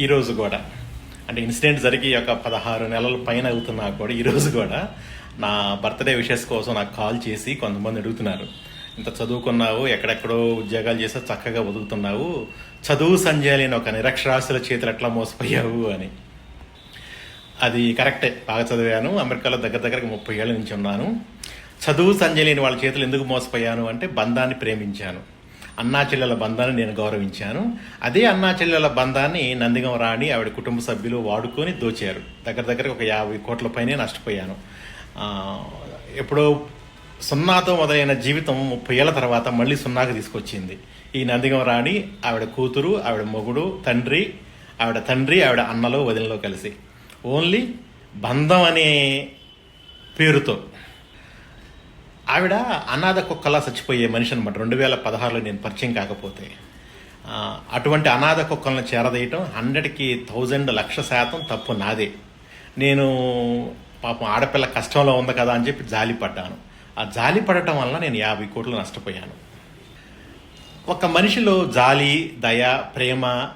ఈరోజు కూడా. అంటే ఇన్సిడెంట్ జరిగి ఒక పదహారు నెలల పైన అవుతున్నా కూడా ఈరోజు కూడా. నా బర్త్డే విషెస్ కోసం నాకు కాల్ చేసి కొంతమంది అడుగుతున్నారు. ఇంత చదువుకున్నావు ఎక్కడెక్కడో ఉద్యోగాలు చేసా చక్కగా బతుకుతున్నావు చదువు సంజయ్ ఒక నిరక్షరాస్యుల చేతులు ఎట్లా మోసపోయావు అని. అది కరెక్టే బాగా చదివాను. అమెరికాలో దగ్గర దగ్గరకు ముప్పై ఏళ్ళ నుంచి ఉన్నాను. చదువు సంజయ్ లేని వాళ్ళ చేతులు ఎందుకు మోసపోయాను అంటే బంధాన్ని ప్రేమించాను. అన్నా చెల్లెల బంధాన్ని నేను గౌరవించాను. అదే అన్నా చెల్లెల బంధాన్ని నందిగం రాణి ఆవిడ కుటుంబ సభ్యులు వాడుకొని దోచారు. దగ్గర దగ్గర ఒక యాభై కోట్ల పైనే నష్టపోయాను. ఎప్పుడో సున్నాతో మొదలైన జీవితం ముప్పై ఏళ్ళ తర్వాత మళ్ళీ సున్నాకు తీసుకొచ్చింది. ఈ నందిగం రాణి ఆవిడ కూతురు ఆవిడ మొగుడు తండ్రి ఆవిడ తండ్రి ఆవిడ అన్నలో వదినలో కలిసి. ఓన్లీ బంధం అనే పేరుతో ఆవిడ అనాథ కుక్కలా చచ్చిపోయే మనిషి అనమాట. రెండు వేల పదహారులో నేను పరిచయం కాకపోతే. అటువంటి అనాథ కుక్కలను చేరదీయటం హండ్రెడ్కి థౌజండ్ లక్ష శాతం తప్పు నాదే. నేను పాపం ఆడపిల్ల కష్టంలో ఉంది కదా అని చెప్పి జాలి పడ్డాను. ఆ జాలి పడటం వల్ల నేను యాభై కోట్లు నష్టపోయాను. ఒక మనిషిలో జాలి దయ ప్రేమ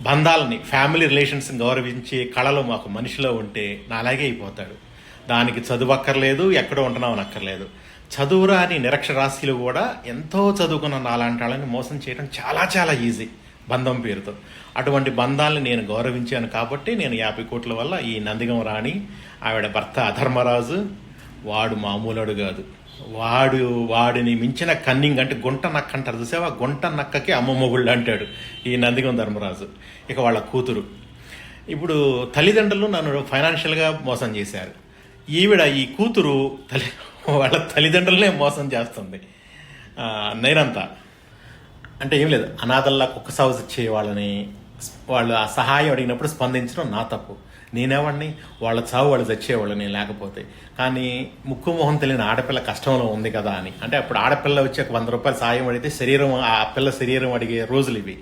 బంధాలని ఫ్యామిలీ రిలేషన్స్ని గౌరవించే కళలు మాకు మనిషిలో ఉంటే నా అలాగే అయిపోతాడు. దానికి చదువు అక్కర్లేదు ఎక్కడో ఉంటున్నామని అక్కర్లేదు చదువు రాని నిరక్షరాస్యులు కూడా ఎంతో చదువుకున్న నాలాంటి వాళ్ళని మోసం చేయడం చాలా చాలా ఈజీ బంధం పేరుతో. అటువంటి బంధాలను నేను గౌరవించాను కాబట్టి నేను యాభై కోట్ల వల్ల ఈ నందిగం రాణి ఆవిడ భర్త అధర్మరాజు వాడు మామూలుడు కాదు. వాడు వాడిని మించిన కన్నింగ్ అంటే గుంట నక్క అంటారు చూసావా? గుంట నక్కకి అమ్మ మొగుళ్ళు అంటాడు ఈ నందిగం ధర్మరాజు. ఇక వాళ్ళ కూతురు. ఇప్పుడు తల్లిదండ్రులు నన్ను ఫైనాన్షియల్గా మోసం చేశారు. ఈవిడ ఈ కూతురు తల్లి వాళ్ళ తల్లిదండ్రులనే మోసం చేస్తుంది. ఆ, అంటే ఏం లేదు అనాథల్లా కుక్క సాగు చేయవాళ్ళని వాళ్ళు ఆ సహాయం అడిగినప్పుడు స్పందించడం నా తప్పు. నేనేవాడిని వాళ్ళ చావు వాళ్ళు చచ్చేవాళ్ళని లేకపోతే. కానీ ముక్కు మొహం తెలియని ఆడపిల్ల కష్టంలో ఉంది కదా అని. అంటే అప్పుడు ఆడపిల్ల వచ్చి ఒక వంద రూపాయలు సాయం అడిగితే శరీరం ఆ పిల్ల శరీరం అడిగే రోజులు ఇవి.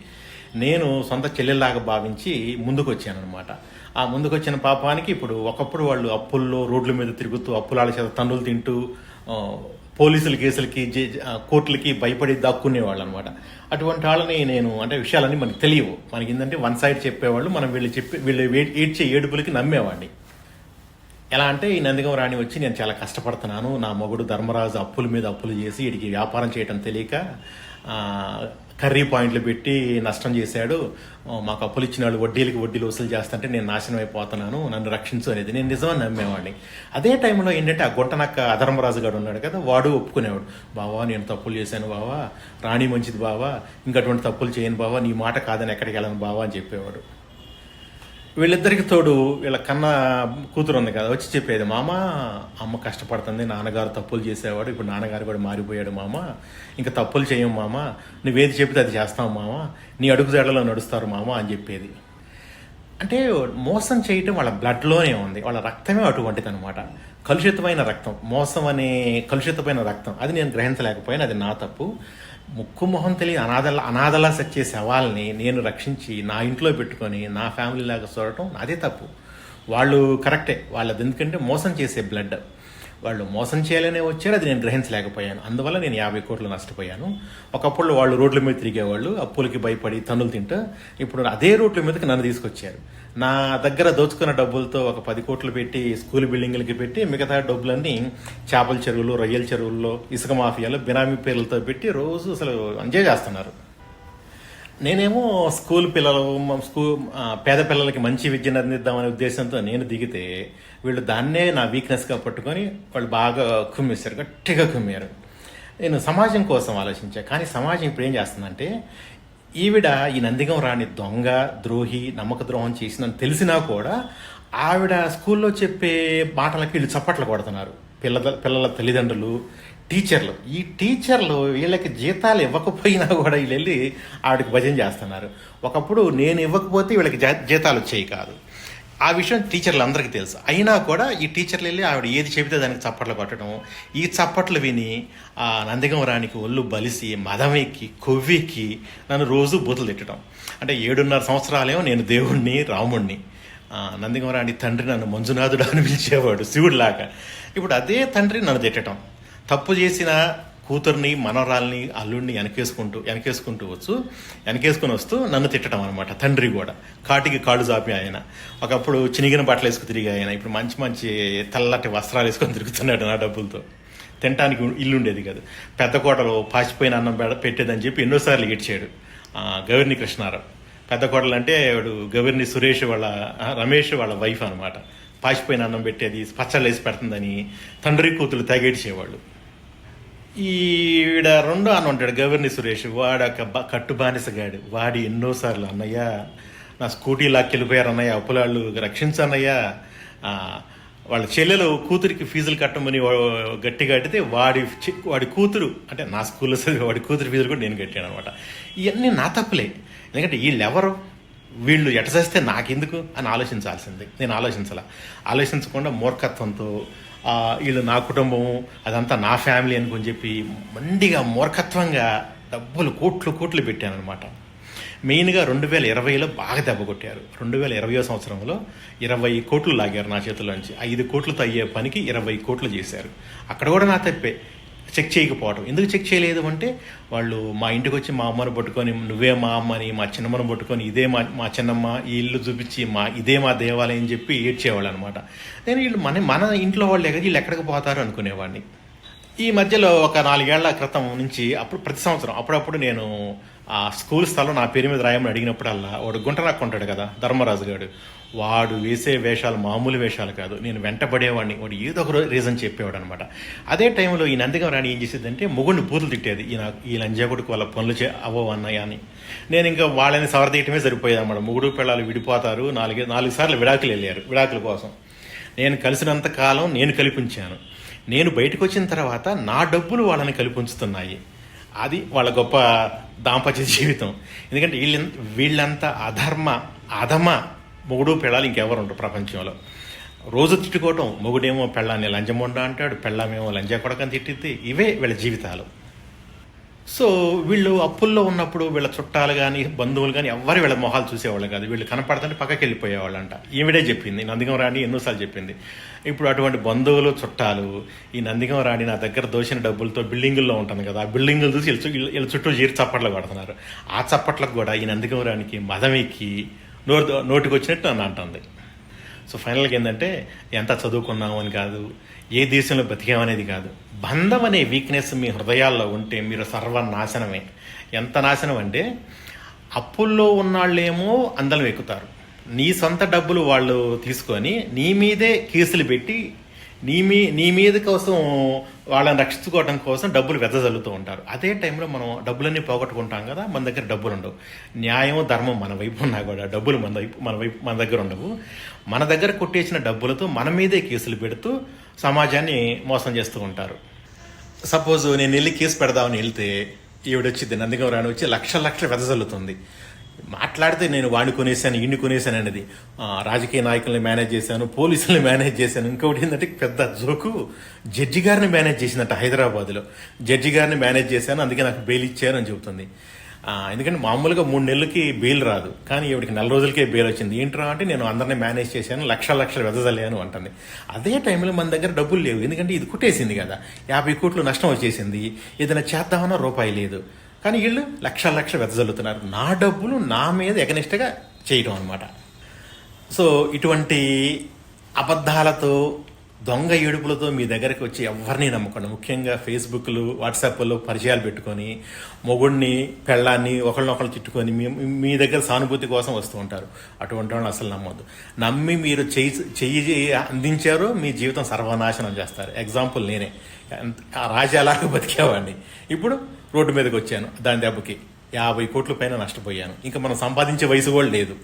నేను సొంత చెల్లెల్లాగా భావించి ముందుకు వచ్చాను అనమాట ఆ ముందుకు వచ్చిన పాపానికి ఇప్పుడు ఒకప్పుడు వాళ్ళు అప్పుల్లో రోడ్ల మీద తిరుగుతూ అప్పులాల చేత తన్నులు తింటూ పోలీసుల కేసులకి జే- కోర్టులకి భయపడి దాక్కునేవాళ్ళు అనమాట అటువంటి వాళ్ళని నేను అంటే విషయాలన్నీ మనకి తెలియవు. మనకి ఏంటంటే వన్ సైడ్ చెప్పేవాళ్ళు మనం వీళ్ళు చెప్పి వీళ్ళు ఏడ్చే ఏడుపులకి నమ్మేవాడిని. ఎలా అంటే ఈ నందిగం రాణి వచ్చి నేను చాలా కష్టపడుతున్నాను నా మొగుడు ధర్మరాజు అప్పుల మీద అప్పులు చేసి వీడికి వ్యాపారం చేయటం తెలియక కర్రీ పాయింట్లు పెట్టి నష్టం చేశాడు. మాకు అప్పులు ఇచ్చిన వాళ్ళు వడ్డీలకి వడ్డీలు వసూలు చేస్తుంటే నేను నాశనం అయిపోతున్నాను నన్ను రక్షించు అనేది నేను నిజమని నమ్మేవాడిని. అదే టైంలో ఏంటంటే ఆ గుంటనక్క అధర్మరాజు గారు ఉన్నాడు కదా వాడు ఒప్పుకునేవాడు. బావా నేను తప్పులు చేశాను బావా రాణి మంచిది బావా ఇంకటువంటి తప్పులు చేయను బావా నీ మాట కాదని ఎక్కడికి వెళ్ళను బావా అని చెప్పేవాడు. వీళ్ళిద్దరికి తోడు వీళ్ళ కన్న కూతురు ఉంది కదా వచ్చి చెప్పేది మామ అమ్మ కష్టపడుతుంది నాన్నగారు తప్పులు చేసేవాడు ఇప్పుడు నాన్నగారు కూడా మారిపోయాడు మామ ఇంకా తప్పులు చేయం మామ నువ్వేది చెప్తే అది చేస్తావు మామ నీ అడుగు జడలో నడుస్తారు మామ అని చెప్పేది. అంటే మోసం చేయటం వాళ్ళ బ్లడ్లోనే ఉంది వాళ్ళ రక్తమే అటువంటిది అనమాట కలుషితమైన రక్తం మోసం అనే కలుషితమైన రక్తం అది నేను గ్రహించలేకపోయాను అది నా తప్పు. ముక్కు మొహం తెలియని అనాథల అనాథలా సచ్చే శవాల్ని నేను రక్షించి నా ఇంట్లో పెట్టుకొని నా ఫ్యామిలీ లాగా చూడటం అదే తప్పు. వాళ్ళు కరెక్టే. వాళ్ళది ఎందుకంటే మోసం చేసే బ్లడ్ వాళ్ళు మోసం చేయాలనే వచ్చారు అది నేను గ్రహించలేకపోయాను. అందువల్ల నేను యాభై కోట్లు నష్టపోయాను. ఒకప్పుడు వాళ్ళు రోడ్ల మీద తిరిగేవాళ్ళు అప్పులకి భయపడి తన్నులు తింటూ ఇప్పుడు అదే రోడ్ల మీదకి నన్ను తీసుకొచ్చారు. నా దగ్గర దోచుకున్న డబ్బులతో ఒక పది కోట్లు పెట్టి స్కూల్ బిల్డింగ్లకి పెట్టి మిగతా డబ్బులన్నీ చేపల చెరువులు రొయ్యల చెరువుల్లో ఇసుక మాఫియాలో బినామీ పేర్లతో పెట్టి రోజు అసలు ఎంజాయ్ చేస్తున్నారు. నేనేమో స్కూల్ పిల్లలు స్కూల్ పేద పిల్లలకి మంచి విద్యను అందిద్దామనే ఉద్దేశంతో నేను దిగితే వీళ్ళు దాన్నే నా వీక్నెస్గా పట్టుకొని వాళ్ళు బాగా కుమ్మేశారు గట్టిగా కుమ్మారు నేను సమాజం కోసం ఆలోచించా. కానీ సమాజం ఇప్పుడు ఏం చేస్తుందంటే ఈవిడ ఈ నందిగం రాని దొంగ ద్రోహి నమ్మక ద్రోహం చేసిందని తెలిసినా కూడా ఆవిడ స్కూల్లో చెప్పే మాటలకి వీళ్ళు చప్పట్లు కొడుతున్నారు. పిల్ల పిల్లల తల్లిదండ్రులు టీచర్లు. ఈ టీచర్లు వీళ్ళకి జీతాలు ఇవ్వకపోయినా కూడా వీళ్ళు వెళ్ళి ఆవిడకి భజన చేస్తున్నారు. ఒకప్పుడు నేను ఇవ్వకపోతే వీళ్ళకి జీతాలు వచ్చేవి కాదు. ఆ విషయం టీచర్లు అందరికీ తెలుసు. అయినా కూడా ఈ టీచర్లు వెళ్ళి ఆవిడ ఏది చెబితే దానికి చప్పట్లు కొట్టడం ఈ చప్పట్లు విని ఆ నందిగం రాణికి ఒళ్ళు బలిసి మదమెక్కి కొవ్వెక్కి నన్ను రోజు బూతులు తిట్టడం. అంటే ఏడున్నర సంవత్సరాలేమో నేను దేవుణ్ణి రాముణ్ణి. నందిగం రాణి తండ్రి నన్ను మంజునాథుడు అని పిలిచేవాడు శివుడిలాగా. ఇప్పుడు అదే తండ్రి నన్ను తిట్టడం. తప్పు చేసిన కూతుర్ని మనవరాల్ని అల్లుడిని వెనకేసుకుంటూ వెనకేసుకుంటూ వచ్చు వెనకేసుకుని వస్తూ నన్ను తిట్టడం అనమాట తండ్రి కూడా. కాటికి కాళ్ళు జాపి ఆయన. ఒకప్పుడు చినిగిన బట్టలు వేసుకు తిరిగి ఆయన. ఇప్పుడు మంచి మంచి తెల్లటి వస్త్రాలు వేసుకొని తిరుగుతున్నాడు నా డబ్బులతో. తినడానికి ఇల్లు ఉండేది కాదు. పెద్ద కోటలో పాచిపోయిన అన్నం పెడ- పెట్టేదని చెప్పి ఎన్నోసార్లు ఏడ్చాడు ఆ, గవర్ని కృష్ణారావు. పెద్ద కోటలు అంటే వాడు గవర్ని సురేష్ వాళ్ళ రమేష్ వాళ్ళ వైఫ్ అనమాట పాచిపోయిన అన్నం పెట్టేది పచ్చళ్ళు వేసి పెడుతుందని తండ్రి కూతురు తెగేడ్చేవాళ్ళు ఈవిడ రెండో అని ఉంటాడు గవర్ని సురేష్. వాడు ఒక కట్టు బానిసగాడు. వాడి ఎన్నోసార్లు అన్నయ్య నా స్కూటీ లాక్కెళ్ళిపోయారు అన్నయ్య అప్పులాళ్ళు రక్షించన్నయ్య వాళ్ళ చెల్లెలు కూతురికి ఫీజులు కట్టమని గట్టిగా కట్టితే వాడి వాడి కూతురు అంటే నా స్కూల్లో చదివే వాడి కూతురు ఫీజులు కూడా నేను కట్టాను అనమాట ఇవన్నీ నా తప్పులే. ఎందుకంటే వీళ్ళు ఎవరు? వీళ్ళు ఎట చేస్తే నాకెందుకు? అని ఆలోచించాల్సింది. నేను ఆలోచించాల. ఆలోచించకుండా మూర్ఖత్వంతో వీళ్ళు నా కుటుంబం అదంతా నా ఫ్యామిలీ అనుకుని చెప్పి మండిగా మూర్ఖత్వంగా డబ్బులు కోట్లు కోట్లు పెట్టాను అనమాట మెయిన్గా రెండు వేల ఇరవైలో బాగా దెబ్బ కొట్టారు. రెండు వేల ఇరవై సంవత్సరంలో ఇరవై కోట్లు లాగారు నా చేతిలోంచి. ఐదు కోట్లతో అయ్యే పనికి ఇరవై కోట్లు చేశారు. అక్కడ కూడా నా తప్పే. చెక్ చేయకపోవడం ఎందుకు చెక్ చేయలేదు అంటే వాళ్ళు మా ఇంటికి వచ్చి మా అమ్మను పట్టుకొని నువ్వే మా అమ్మని మా చిన్నమ్మను పట్టుకొని ఇదే మా మా చిన్నమ్మ ఈ ఇల్లు చూపించి మా ఇదే మా దేవాలయం అని చెప్పి ఏడ్చేవాళ్ళు అనమాట నేను వీళ్ళు మన మన ఇంట్లో వాళ్ళు ఎక్కడ వీళ్ళు ఎక్కడికి పోతారు అనుకునేవాడిని. ఈ మధ్యలో ఒక నాలుగేళ్ళ క్రితం నుంచి అప్పుడు ప్రతి సంవత్సరం అప్పుడప్పుడు నేను ఆ స్కూల్ స్థలం నా పేరు మీద రాయమని అడిగినప్పుడల్లా వాడు గుంటనాకు ఉంటాడు కదా ధర్మరాజు గారు వాడు వేసే వేషాలు మామూలు వేషాలు కాదు. నేను వెంటపడేవాడిని. వాడు ఏదో ఒక రీజన్ చెప్పేవాడు అనమాట అదే టైంలో ఈ నందిగం రాణి ఏం చేసేదంటే మొగుడిని పూతులు తిట్టేది. ఈయన ఈ లంజాగుడికి వాళ్ళ పనులు చే అవ్వవు అన్నయ్య అని. నేను ఇంకా వాళ్ళని సవరదీయటమే సరిపోయేది అనమాట. మొగుడు పిల్లలు విడిపోతారు. నాలుగే నాలుగు సార్లు విడాకులు వెళ్ళారు. విడాకుల కోసం. నేను కలిసినంత కాలం నేను కల్పించాను. నేను బయటకు వచ్చిన తర్వాత నా డబ్బులు వాళ్ళని కల్పించుతున్నాయి. అది వాళ్ళ గొప్ప దాంపత్య జీవితం. ఎందుకంటే వీళ్ళ వీళ్ళంతా అధర్మ అధమ మొగుడు పెళ్ళాలి ఇంకెవరు ఉంటారు ప్రపంచంలో. రోజు తిట్టుకోవటం మొగుడేమో పెళ్ళాన్ని లంజమొండ అంటాడు పెళ్ళామేమో లంజా కొడకని తిట్టిద్ది. ఇవే వీళ్ళ జీవితాలు. సో వీళ్ళు అప్పుల్లో ఉన్నప్పుడు వీళ్ళ చుట్టాలు కానీ బంధువులు కానీ ఎవరు వీళ్ళ మొహాలు చూసేవాళ్ళు కాదు. వీళ్ళు కనపడుతుంటే పక్కకి వెళ్ళిపోయేవాళ్ళు అంట ఈవిడే చెప్పింది నందిగం రాణి ఎన్నోసార్లు చెప్పింది. ఇప్పుడు అటువంటి బంధువులు చుట్టాలు ఈ నందిగం రాణి నా దగ్గర దోచిన డబ్బులతో బిల్డింగుల్లో ఉంటాను కదా ఆ బిల్డింగులు చూసి వీళ్ళ వీళ్ళ చుట్టూ జీరి చప్పట్లు కొడుతున్నారు. ఆ చప్పట్లకు కూడా ఈ నందిగం రాణికి మదం ఎక్కి నోరు నోటికి వచ్చినట్టు అని అంటుంది. సో ఫైనల్గా ఏంటంటే ఎంత చదువుకున్నాము అని కాదు ఏ దేశంలో బతికామనేది కాదు. బంధం అనే వీక్నెస్ మీ హృదయాల్లో ఉంటే మీరు సర్వనాశనమే. ఎంత నాశనం అంటే అప్పుల్లో ఉన్నాళ్ళేమో అందరం ఎక్కుతారు. నీ సొంత డబ్బులు వాళ్ళు తీసుకొని నీ మీదే కేసులు పెట్టి నీ మీ నీ మీద కోసం వాళ్ళని రక్షించుకోవడం కోసం డబ్బులు వెదజల్లుతూ ఉంటారు. అదే టైంలో మనం డబ్బులన్నీ పోగొట్టుకుంటాం కదా మన దగ్గర డబ్బులు ఉండవు. న్యాయం ధర్మం మన వైపు ఉన్నా కూడా డబ్బులు మన వైపు మన వైపు మన దగ్గర ఉండవు. మన దగ్గర కొట్టేసిన డబ్బులతో మన మీదే కేసులు పెడుతూ సమాజాన్ని మోసం చేస్తూ ఉంటారు. సపోజ్ నేను వెళ్ళి కేసు పెడదామని వెళ్తే ఈవిడొచ్చింది నందిగం రాని వచ్చి లక్ష లక్షలు వెదజల్లుతుంది. మాట్లాడితే నేను వాడిని కొనేసాను ఇన్ని కొనేసాను అనేది రాజకీయ నాయకుల్ని మేనేజ్ చేశాను పోలీసుల్ని మేనేజ్ చేశాను. ఇంకొకటి ఏంటంటే పెద్ద జోకు జడ్జి గారిని మేనేజ్ చేసిందట హైదరాబాద్లో. జడ్జి గారిని మేనేజ్ చేశాను అందుకే నాకు బెయిల్ ఇచ్చారు అని చెబుతుంది. ఎందుకంటే మామూలుగా మూడు నెలలకి బెయిల్ రాదు. కానీ ఇవిడికి నెల రోజులకే బెయిల్ వచ్చింది. ఏంట్రా అంటే నేను అందరినీ మేనేజ్ చేశాను లక్షల లక్షలు వెదజలేను అంటుంది. అదే టైంలో మన దగ్గర డబ్బులు లేవు. ఎందుకంటే ఇది కుట్టేసింది కదా. యాభై కోట్లు నష్టం వచ్చేసింది. ఏదైనా చేద్దామన్నా రూపాయి లేదు. కానీ వీళ్ళు లక్షల లక్షలు వెదజల్లుతున్నారు. నా డబ్బులు నా మీద ఎగనిష్టగా చేయడం అనమాట సో ఇటువంటి అబద్ధాలతో దొంగ ఏడుపులతో మీ దగ్గరికి వచ్చి ఎవరిని నమ్మకండి. ముఖ్యంగా ఫేస్బుక్లు వాట్సాప్లో పరిచయాలు పెట్టుకొని మొగుడిని పెళ్ళాన్ని ఒకళ్ళనొకళ్ళు తిట్టుకొని మీ దగ్గర సానుభూతి కోసం వస్తూ ఉంటారు. అటువంటి వాళ్ళని అసలు నమ్మొద్దు. నమ్మి మీరు చెయ్యి చెయ్యి అందించారో మీ జీవితం సర్వనాశనం చేస్తారు. ఎగ్జాంపుల్ నేనే. రాజాలాగా బతికేవాడిని. ఇప్పుడు రోడ్డు మీదకి వచ్చాను దాని దెబ్బకి. యాభై కోట్ల పైన నష్టపోయాను. ఇంకా మనం సంపాదించే వయసు కూడా లేదు.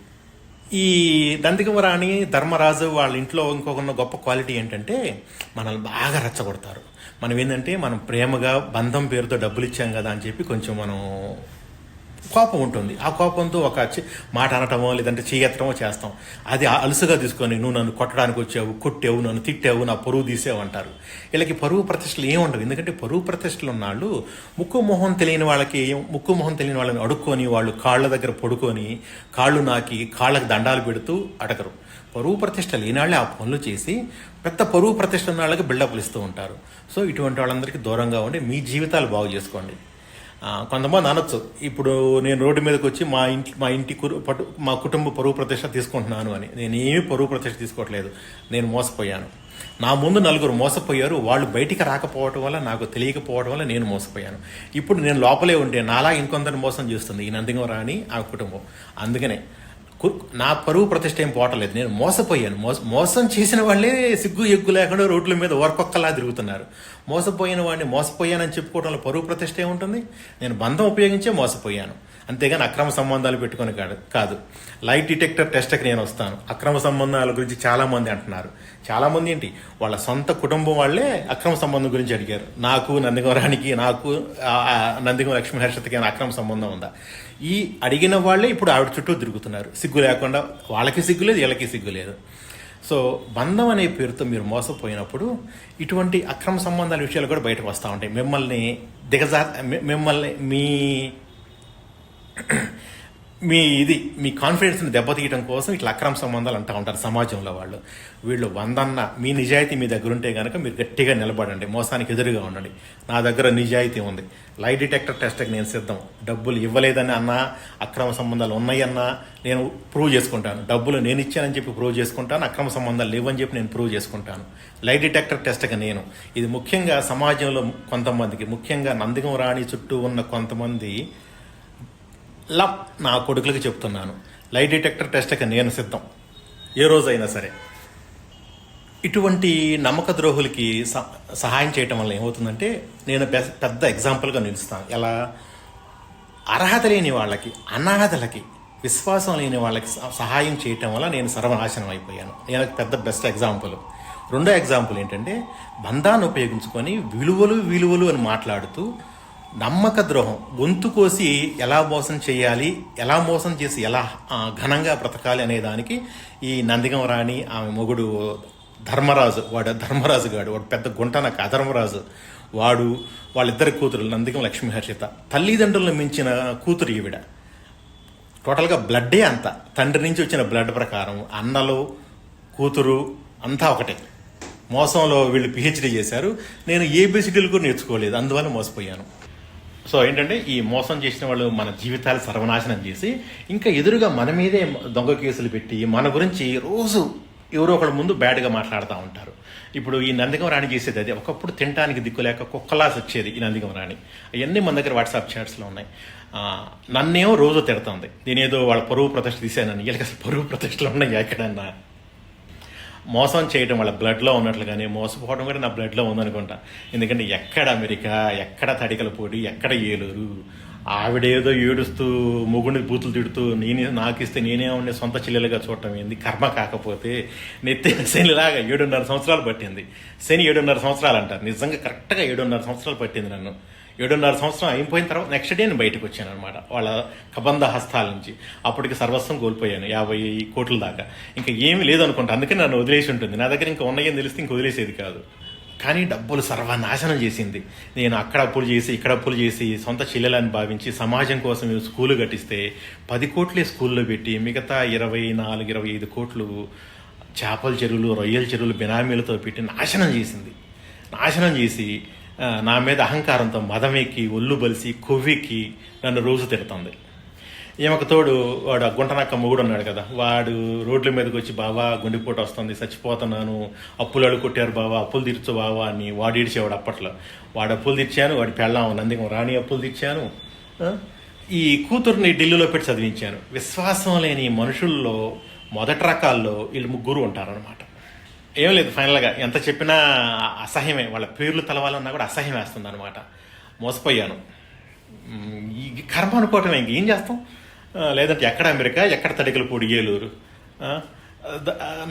ఈ దంతికవరాణి ధర్మరాజు వాళ్ళ ఇంట్లో ఇంకొక గొప్ప క్వాలిటీ ఏంటంటే మనల్ని బాగా రెచ్చగొడతారు. మనం ఏంటంటే మనం ప్రేమగా బంధం పేరుతో డబ్బులు ఇచ్చాం కదా అని చెప్పి కొంచెం మనం కోపం ఉంటుంది. ఆ కోపంతో ఒక చి- మాట అనటమో లేదంటే చేయెత్తడమో చేస్తాం. అది అలుసుగా తీసుకొని నువ్వు నన్ను కొట్టడానికి వచ్చావు కొట్టావు నన్ను తిట్టావు నా పరువు తీసావు అంటారు. వీళ్ళకి పరువు ప్రతిష్టలు ఏమి ఉండవు. ఎందుకంటే పరువు ప్రతిష్టలు ఉన్నాళ్ళు ముక్కు మొహం తెలియని వాళ్ళకి ముక్కు మొహం తెలియని వాళ్ళని అడుక్కొని వాళ్ళు కాళ్ళ దగ్గర పడుకొని కాళ్ళు నాకి కాళ్ళకి దండాలు పెడుతూ అడగరు. పరువు ప్రతిష్ట లేనాళ్ళే ఆ పనులు చేసి పెద్ద పరువు ప్రతిష్ట ఉన్న వాళ్ళకి బిల్డప్లు ఇస్తూ ఉంటారు. సో ఇటువంటి వాళ్ళందరికీ దూరంగా ఉండి మీ జీవితాలు బాగు చేసుకోండి. కొంతమంది అనొచ్చు. ఇప్పుడు నేను రోడ్డు మీదకి వచ్చి మా ఇంటి మా ఇంటి పటు మా కుటుంబ పరువు ప్రతిష్ట తీసుకుంటున్నాను అని. నేను ఏమీ పరువు ప్రతిష్ట తీసుకోవట్లేదు. నేను మోసపోయాను. నా ముందు నలుగురు మోసపోయారు. వాళ్ళు బయటికి రాకపోవటం వల్ల నాకు తెలియకపోవడం వల్ల నేను మోసపోయాను. ఇప్పుడు నేను లోపలే ఉంటే నాలా ఇంకొందరిని మోసం చేస్తుంది ఈ నందిగం రాని ఆ కుటుంబం. అందుకనే నా పరువు ప్రతిష్ట ఏం పోవట్లేదు. నేను మోసపోయాను. మోస మోసం చేసిన వాళ్ళే సిగ్గు ఎగ్గు లేకుండా రోడ్ల మీద ఒరకొక్కలా తిరుగుతున్నారు. మోసపోయిన వాడిని మోసపోయానని చెప్పుకోవడంలో పరువు ప్రతిష్ట ఏముంటుంది? నేను బంధం ఉపయోగించే మోసపోయాను. అంతేగాని అక్రమ సంబంధాలు పెట్టుకొని కాదు కాదు. లైట్ డిటెక్టర్ టెస్ట్కి నేను వస్తాను. అక్రమ సంబంధాల గురించి చాలామంది అంటున్నారు. చాలామంది ఏంటి? వాళ్ళ సొంత కుటుంబం వాళ్ళే అక్రమ సంబంధం గురించి అడిగారు. నాకు నందిగవరానికి నాకు నందిగం లక్ష్మీ హర్షత్కి అక్రమ సంబంధం ఉందా? ఈ అడిగిన వాళ్ళే ఇప్పుడు ఆవిడ చుట్టూ తిరుగుతున్నారు. సిగ్గు లేకుండా వాళ్ళకి సిగ్గు లేదు వీళ్ళకి సిగ్గు లేదు. సో బంధం అనే పేరుతో మీరు మోసపోయినప్పుడు ఇటువంటి అక్రమ సంబంధాల విషయాలు కూడా బయటకు వస్తూ ఉంటాయి. మిమ్మల్ని దిగజా మిమ్మల్ని మీ మీ ఇది మీ కాన్ఫిడెన్స్ని దెబ్బతీయడం కోసం ఇట్లా అక్రమ సంబంధాలు అంటూ ఉంటారు సమాజంలో వాళ్ళు. వీళ్ళు వందన్న మీ నిజాయితీ మీ దగ్గర ఉంటే కనుక మీరు గట్టిగా నిలబడండి మోసానికి ఎదురుగా ఉండండి. నా దగ్గర నిజాయితీ ఉంది. లై డిటెక్టర్ టెస్ట్కి నేను సిద్ధం. డబ్బులు ఇవ్వలేదని అన్నా అక్రమ సంబంధాలు ఉన్నాయన్నా నేను ప్రూవ్ చేసుకుంటాను. డబ్బులు నేను ఇచ్చానని చెప్పి ప్రూవ్ చేసుకుంటాను అక్రమ సంబంధాలు లేవని చెప్పి నేను ప్రూవ్ చేసుకుంటాను. లై డిటెక్టర్ టెస్ట్కి నేను. ఇది ముఖ్యంగా సమాజంలో కొంతమందికి ముఖ్యంగా నందిగం రాణి చుట్టూ ఉన్న కొంతమంది లవ్ నా కొడుకులకి చెప్తున్నాను. లై డిటెక్టర్ టెస్ట్కి నేను సిద్ధం. ఏ రోజైనా సరే. ఇటువంటి నమ్మక ద్రోహులకి స- సహాయం చేయటం వల్ల ఏమవుతుందంటే నేను పె- పెద్ద ఎగ్జాంపుల్గా నిలుస్తాను. ఎలా? అర్హత లేని వాళ్ళకి అనాథలకి విశ్వాసం లేని వాళ్ళకి స- సహాయం చేయటం వల్ల నేను సర్వనాశనం అయిపోయాను. నేను పెద్ద బెస్ట్ ఎగ్జాంపుల్ రెండో ఎగ్జాంపుల్ ఏంటంటే బంధాన్ని ఉపయోగించుకొని విలువలు విలువలు అని మాట్లాడుతూ నమ్మక ద్రోహం. గొంతు కోసి ఎలా మోసం చేయాలి ఎలా మోసం చేసి ఎలా ఘనంగా బ్రతకాలి అనే దానికి ఈ నందిగం రాణి ఆమె మొగుడు ధర్మరాజు వాడు ధర్మరాజు గాడు వాడు పెద్ద గుంటన అధర్మరాజు వాడు వాళ్ళిద్దరి కూతురు నందిగం లక్ష్మీ హర్షిత. తల్లిదండ్రులను మించిన కూతురు ఈవిడ. టోటల్గా బ్లడ్డే అంత. తండ్రి నుంచి వచ్చిన బ్లడ్ ప్రకారం అన్నలు కూతురు అంతా ఒకటే. మోసంలో వీళ్ళు పిహెచ్డీ చేశారు. నేను ఏబిసిడీలు కూడా నేర్చుకోలేదు. అందువల్ల మోసపోయాను. సో ఏంటంటే ఈ మోసం చేసిన వాళ్ళు మన జీవితాలు సర్వనాశనం చేసి ఇంకా ఎదురుగా మన మీదే దొంగ కేసులు పెట్టి మన గురించి రోజు ఎవరో ఒకళ్ళ ముందు బ్యాడ్గా మాట్లాడుతూ ఉంటారు. ఇప్పుడు ఈ నందిగం రాణి చేసేది అది. ఒకప్పుడు తినడానికి దిక్కులేక కుక్కలాస్ వచ్చేది ఈ నందిగం రాణి. అవన్నీ మన దగ్గర వాట్సాప్ చాట్స్లో ఉన్నాయి. నన్నేమో రోజు తిడుతుంది. నేనేదో వాళ్ళ పరువు ప్రతిష్ట తీశానని. వీళ్ళకి అసలు పరువు ప్రతిష్టలు ఉన్నాయి ఎక్కడన్నా? మోసం చేయడం వాళ్ళ బ్లడ్లో ఉన్నట్లుగానే మోసపోవడం కూడా నా బ్లడ్లో ఉందనుకుంటా. ఎందుకంటే ఎక్కడ అమెరికా ఎక్కడ తడికల పొడి ఎక్కడ ఏలూరు ఆవిడేదో ఏడుస్తూ మొగుడిని బూతులు తిడుతూ నేనే నాకిస్తే నేనే ఉండే సొంత చెల్లెలుగా చూడటం ఏంది? కర్మ కాకపోతే నెత్తిన శనిలాగా ఏడున్నర సంవత్సరాలు పట్టింది. శని ఏడున్నర సంవత్సరాలు అంటారు నిజంగా కరెక్ట్గా ఏడున్నర సంవత్సరాలు పట్టింది నన్ను. ఏడున్నర సంవత్సరం అయిపోయిన తర్వాత నెక్స్ట్ డే నేను బయటకు వచ్చాను అనమాట వాళ్ళ కబంధ హస్తాల నుంచి. అప్పటికి సర్వస్వం కోల్పోయాను యాభై కోట్ల దాకా. ఇంకా ఏమీ లేదనుకుంటా అందుకే నన్ను వదిలేసి ఉంటుంది. నా దగ్గర ఇంకా ఉన్నాయని తెలిస్తే ఇంక వదిలేసేది కాదు. కానీ డబ్బులు సర్వనాశనం చేసింది. నేను అక్కడ అప్పులు చేసి ఇక్కడ అప్పులు చేసి సొంత చెల్లెలని భావించి సమాజం కోసం స్కూలు కట్టిస్తే పది కోట్లే స్కూల్లో పెట్టి మిగతా ఇరవై నాలుగు ఇరవై ఐదు కోట్లు చేపల చెరువులు రొయ్యల చెరువులు బినామీలతో పెట్టి నాశనం చేసింది. నాశనం చేసి నా మీద అహంకారంతో మదమెక్కి ఒళ్ళు బలిసి కొవ్వెక్కి నన్ను రోజు తిడుతుంది. ఈమెకు తోడు వాడు గుంటనక్క మొగుడు ఉన్నాడు కదా. వాడు రోడ్ల మీదకి వచ్చి బావా గుండెపోటు వస్తుంది చచ్చిపోతున్నాను అప్పులు అడుగు కొట్టారు బావా అప్పులు తీర్చు బావా అని వాడు ఇడిచేవాడు అప్పట్లో. వాడు అప్పులు తెచ్చాను వాడి పెళ్ళాం నందిగం రాణి అప్పులు తెచ్చాను ఈ కూతుర్ని ఢిల్లీలో పెట్టి చదివించాను. విశ్వాసం లేని మనుషుల్లో మొదటి రకాల్లో వీళ్ళు ముగ్గురు ఉంటారనమాట ఏం లేదు ఫైనల్గా ఎంత చెప్పినా అసహ్యమే. వాళ్ళ పేర్లు తలవాలన్నా కూడా అసహ్యం వేస్తుంది అనమాట మోసపోయాను ఈ కర్మ అనుకోవటం ఇంకేం. చేస్తాం? లేదంటే ఎక్కడ అమెరికా ఎక్కడ తడికలు పొడి ఏలూరు?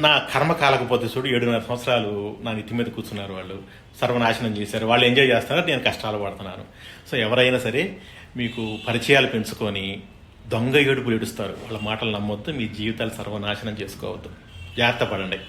నా కర్మ కాలకపోతే చూడు ఏడున్నర సంవత్సరాలు నా నెత్తి మీద కూర్చున్నారు వాళ్ళు. సర్వనాశనం చేశారు. వాళ్ళు ఎంజాయ్ చేస్తున్నారు నేను కష్టాలు పడుతున్నాను సో ఎవరైనా సరే మీకు పరిచయాలు పెంచుకొని దొంగ ఏడుపులు ఏడుస్తారు. వాళ్ళ మాటలు నమ్మొద్దు మీ జీవితాలు సర్వనాశనం చేసుకోవద్దు. జాగ్రత్త పడండి.